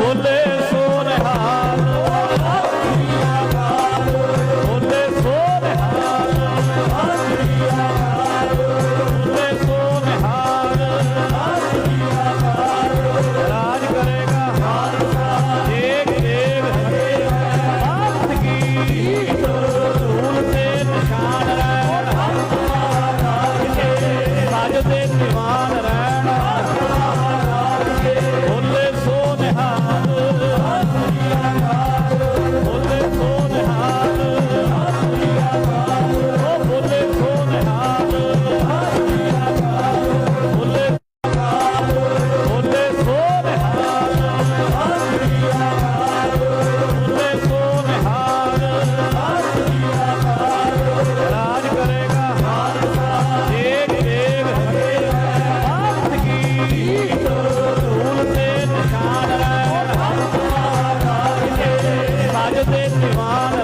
ਬੋਲੇ ਸੋ ਨਿਹਾਲ ਬੋਲੇ ਸੋ ਨਿਹਾਲ ਬੋਲੇ ਸੋ ਨਿਹਾਲ ਰਾਜ ਕਰੇਗਾ ਹਾਲ। ਏਕ ਦੇਵ ਹੱਥ ਕੀ। ਧੂਲ ਤੇ ਨਿਸ਼ਾਨ ਰਹਿ ਹੱਥ ਦੇ ਨਿਵਾਸ तेरे दीवाना